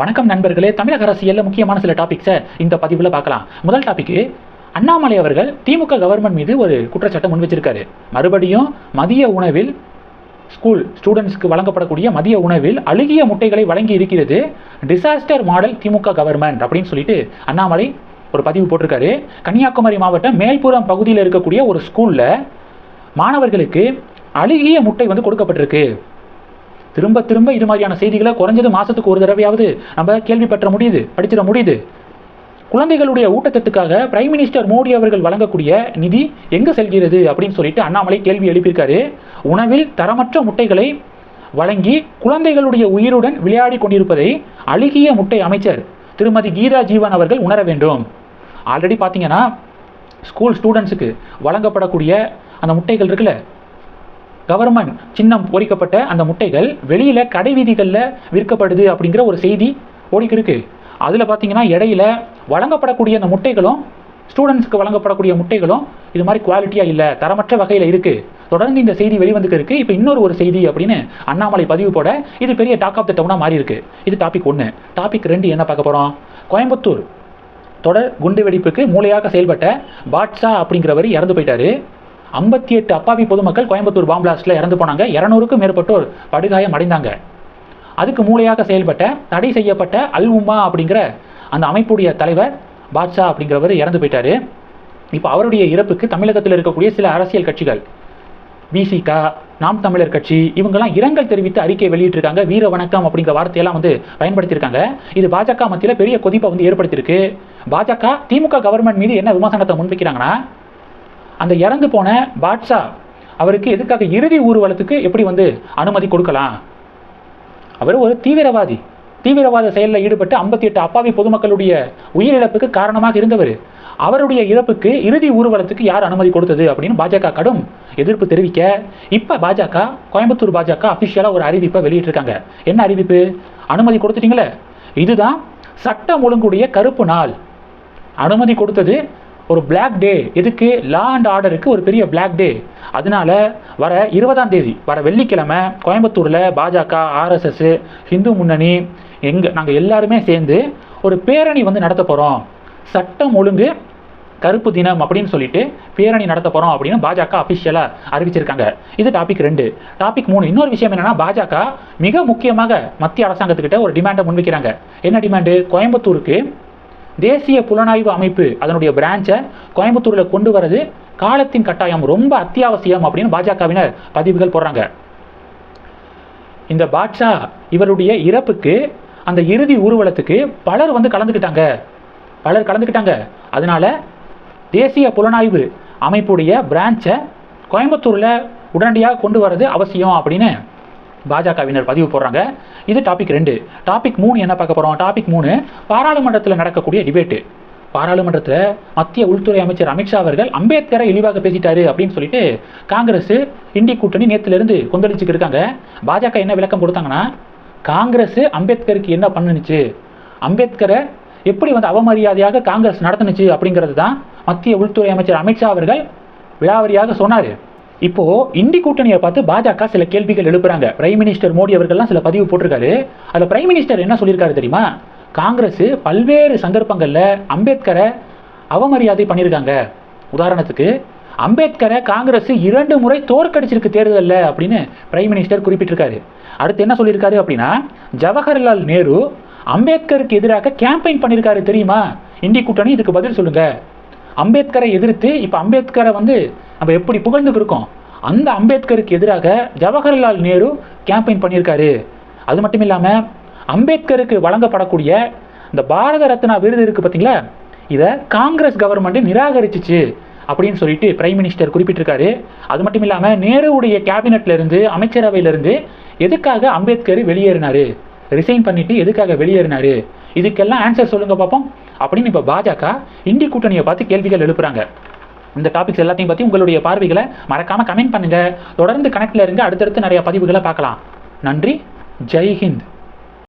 வணக்கம் நண்பர்களே தமிழக அரசியலில் முக்கியமான சில டாபிக்ஸை இந்த பதிவில் பார்க்கலாம். முதல் டாபிக் அண்ணாமலை அவர்கள் திமுக கவர்மெண்ட் மீது ஒரு குற்றச்சாட்டை முன் வச்சிருக்காரு. மறுபடியும் மதிய உணவில் ஸ்கூல் ஸ்டூடெண்ட்ஸ்க்கு வழங்கப்படக்கூடிய மதிய உணவில் அழுகிய முட்டைகளை வழங்கி இருக்கிறது டிசாஸ்டர் மாடல் திமுக கவர்மெண்ட் அப்படின்னு சொல்லிட்டு அண்ணாமலை ஒரு பதிவு போட்டிருக்காரு. கன்னியாகுமரி மாவட்டம் மேல்புறம் பகுதியில் இருக்கக்கூடிய ஒரு ஸ்கூலில் மாணவர்களுக்கு அழுகிய முட்டை வந்து கொடுக்கப்பட்டிருக்கு. திரும்ப திரும்ப இது மாதிரியான செய்திகளை குறைஞ்சது மாசத்துக்கு ஒரு தடவையாவது நம்ம கேள்விப்பற்ற முடியுது படிச்சிட முடியுது. குழந்தைகளுடைய ஊட்டச்சத்துக்காக பிரைம் மினிஸ்டர் மோடி அவர்கள் வழங்கக்கூடிய நிதி எங்கே செல்கிறது அப்படின்னு சொல்லிட்டு அண்ணாமலை கேள்வி எழுப்பியிருக்காரு. உணவில் தரமற்ற முட்டைகளை வழங்கி குழந்தைகளுடைய உயிருடன் விளையாடி கொண்டிருப்பதை அழுகிய முட்டை அமைச்சர் திருமதி கீதா ஜீவன் அவர்கள் உணர வேண்டும். ஆல்ரெடி பார்த்தீங்கன்னா ஸ்கூல் ஸ்டூடெண்ட்ஸுக்கு வழங்கப்படக்கூடிய அந்த முட்டைகள் இருக்குல்ல கவர்மெண்ட் சின்னம் பொறிக்கப்பட்ட அந்த முட்டைகள் வெளியில் கடை வீதிகளில் விற்கப்படுது அப்படிங்கிற ஒரு செய்தி ஓடிக்கிருக்கு அதில் பார்த்தீங்கன்னா இடையில வழங்கப்படக்கூடிய அந்த முட்டைகளும் ஸ்டூடெண்ட்ஸ்க்கு வழங்கப்படக்கூடிய முட்டைகளும் இது மாதிரி குவாலிட்டியாக இல்லை தரமற்ற வகையில் இருக்குது தொடர்ந்து இந்த செய்தி வெளிவந்துக்கு இருக்குது இப்போ இன்னொரு ஒரு செய்தி அப்படின்னு அண்ணாமலை பதிவு போட இது பெரிய டாக் ஆஃப் த டவுனாக மாறி இருக்கு. இது டாபிக் ஒன்று டாபிக் ரெண்டு என்ன பார்க்க போகிறோம் கோயம்புத்தூர் தொடர் குண்டு வெடிப்புக்கு மூளையாக செயல்பட்ட பாட்ஷா அப்படிங்கிறவர் இறந்து போயிட்டாரு. ஐம்பத்தி எட்டு அப்பாவி பொதுமக்கள் கோயம்புத்தூர் பாம் இறந்து போனாங்க. இரநூறுக்கும் மேற்பட்டோர் படுகாயம் அடைந்தாங்க. அதுக்கு மூளையாக செயல்பட்ட தடை செய்யப்பட்ட அல் உமா அப்படிங்கிற அந்த அமைப்புடைய தலைவர் பாட்ஷா அப்படிங்கிறவர் இறந்து போயிட்டார். இப்போ அவருடைய இறப்புக்கு தமிழகத்தில் இருக்கக்கூடிய சில அரசியல் கட்சிகள் பிசிகா நாம் தமிழர் கட்சி இவங்கெல்லாம் இரங்கல் தெரிவித்து அறிக்கை வெளியிட்டிருக்காங்க. வீர வணக்கம் அப்படிங்கிற வார்த்தையெல்லாம் வந்து பயன்படுத்தியிருக்காங்க. இது பாஜக மத்தியில் பெரிய கொதிப்பை வந்து ஏற்படுத்தியிருக்கு. பாஜக திமுக கவர்மெண்ட் மீது என்ன விமர்சனத்தை முன்வைக்கிறாங்கன்னா அந்த இறந்து போன பாட்ஷா அவருக்கு எதுக்காக இறுதி ஊர்வலத்துக்கு எப்படி வந்து அனுமதி கொடுக்கலாம்? அவர் ஒரு தீவிரவாதி. தீவிரவாத செயலில் ஈடுபட்டு ஐம்பத்தி எட்டு அப்பாவி பொதுமக்களுடைய உயிரிழப்புக்கு காரணமாக இருந்தவர். அவருடைய இறப்புக்கு இறுதி ஊர்வலத்துக்கு யார் அனுமதி கொடுத்தது அப்படின்னு பாஜக கடும் எதிர்ப்பு தெரிவிக்க இப்போ பாஜக கோயம்புத்தூர் பாஜக அஃபிஷியலாக ஒரு அறிவிப்பை வெளியிட்டிருக்காங்க. என்ன அறிவிப்பு? அனுமதி கொடுத்துட்டீங்களே. இதுதான் சட்டம் ஒழுங்குடைய கருப்பு நாள். அனுமதி கொடுத்தது ஒரு பிளாக் டே எதுக்கு லா அண்ட் ஆர்டருக்கு ஒரு பெரிய பிளாக் டே அதனால வர இருபதாம் தேதி வர வெள்ளிக்கிழமை கோயம்புத்தூரில் பாஜக ஆர்எஸ்எஸ் ஹிந்து முன்னணி எங்கள் நாங்கள் எல்லாருமே சேர்ந்து ஒரு பேரணி வந்து நடத்த போகிறோம் சட்டம் ஒழுங்கு கருப்பு தினம் அப்படின்னு சொல்லிட்டு பேரணி நடத்த போகிறோம் அப்படின்னு பாஜக அஃபிஷியலாக அறிவிச்சிருக்காங்க. இது டாபிக் ரெண்டு. டாபிக் மூணு இன்னொரு விஷயம் என்னென்னா பாஜக மிக முக்கியமாக மத்திய அரசாங்கத்துக்கிட்ட ஒரு டிமாண்டை முன்வைக்கிறாங்க. என்ன டிமாண்டு கோயம்புத்தூருக்கு தேசிய புலனாய்வு அமைப்பு அதனுடைய பிரான்ச்சை கோயம்புத்தூரில் கொண்டு வரது காலத்தின் கட்டாயம் ரொம்ப அத்தியாவசியம் அப்படின்னு பாஜகவினர் பதிவுகள் போடுறாங்க. இந்த பாட்ஷா இவருடைய இறப்புக்கு அந்த இறுதி ஊர்வலத்துக்கு பலர் வந்து கலந்துக்கிட்டாங்க. பலர் கலந்துக்கிட்டாங்க. அதனால தேசிய புலனாய்வு அமைப்புடைய பிரான்ச்சை கோயம்புத்தூரில் உடனடியாக கொண்டு வரது அவசியம் அப்படின்னு பாஜகவினர் பதிவு போடுறாங்க. இது டாபிக் ரெண்டு. டாபிக் மூணு என்ன பார்க்க போகிறோம் டாபிக் மூணு பாராளுமன்றத்தில் நடக்கக்கூடிய டிபேட்டு பாராளுமன்றத்தில் மத்திய உள்துறை அமைச்சர் அமித்ஷா அவர்கள் அம்பேத்கரை இழிவாக பேசிட்டாரு அப்படின்னு சொல்லிட்டு காங்கிரஸ் இந்தி கூட்டணி நேற்றுலேருந்து கொந்தளிச்சுட்டு இருக்காங்க. பாஜக என்ன விளக்கம் கொடுத்தாங்கன்னா காங்கிரஸ் அம்பேத்கருக்கு என்ன பண்ணுனுச்சு? அம்பேத்கரை எப்படி வந்து அவமரியாதையாக காங்கிரஸ் நடத்துனுச்சு அப்படிங்கிறது தான் மத்திய உள்துறை அமைச்சர் அமித்ஷா அவர்கள் விழாவரியாக சொன்னார். இப்போ இந்தி கூட்டணியை பார்த்து பாஜக சில கேள்விகள் எழுப்புறாங்க. பிரைம் மினிஸ்டர் மோடி அவர்கள்லாம் சில பதிவு போட்டிருக்காரு. அதில் பிரைம் மினிஸ்டர் என்ன சொல்லியிருக்காரு தெரியுமா? காங்கிரஸ் பல்வேறு சந்தர்ப்பங்களில் அம்பேத்கரை அவமரியாதை பண்ணியிருக்காங்க. உதாரணத்துக்கு அம்பேத்கரை காங்கிரஸ் இரண்டு முறை தோற்கடிச்சிருக்கு தேர்தலில் அப்படின்னு பிரைம் மினிஸ்டர் குறிப்பிட்டிருக்காரு. அடுத்து என்ன சொல்லியிருக்காரு அப்படின்னா ஜவஹர்லால் நேரு அம்பேத்கருக்கு எதிராக கேம்பெயின் பண்ணியிருக்காரு தெரியுமா? இந்தி கூட்டணி இதுக்கு பதில் சொல்லுங்க. அம்பேத்கரை எதிர்த்து இப்போ அம்பேத்கரை வந்து நம்ம எப்படி புகழ்ந்து இருக்கோம்? அந்த அம்பேத்கருக்கு எதிராக ஜவஹர்லால் நேரு கேம்பெயின் பண்ணியிருக்காரு. அது மட்டும் இல்லாமல் அம்பேத்கருக்கு வழங்கப்படக்கூடிய இந்த பாரத ரத்னா விருது இருக்கு பார்த்தீங்களா இதை காங்கிரஸ் கவர்மெண்ட்டு நிராகரிச்சிச்சு அப்படின்னு சொல்லிட்டு பிரைம் மினிஸ்டர் குறிப்பிட்டிருக்காரு. அது மட்டும் இல்லாமல் நேருவுடைய கேபினட்லேருந்து அமைச்சரவையிலேருந்து அமைச்சரவையிலிருந்து எதுக்காக அம்பேத்கர் வெளியேறினாரு? ரிசைன் பண்ணிட்டு எதுக்காக வெளியேறினார்? இதுக்கெல்லாம் ஆன்சர் சொல்லுங்க பார்ப்போம் அப்படின்னு இப்போ பாஜக இந்தி கூட்டணியை பார்த்து கேள்விகள் எழுப்புறாங்க. இந்த டாபிக்ஸ் எல்லாத்தையும் பற்றி உங்களுடைய பார்வைகளை மறக்காமல் கமெண்ட் பண்ணுங்கள் தொடர்ந்து கனெக்டில் இருங்க. அடுத்தடுத்து நிறைய பதிவுகளை பார்க்கலாம். நன்றி. ஜெய் ஹிந்த்.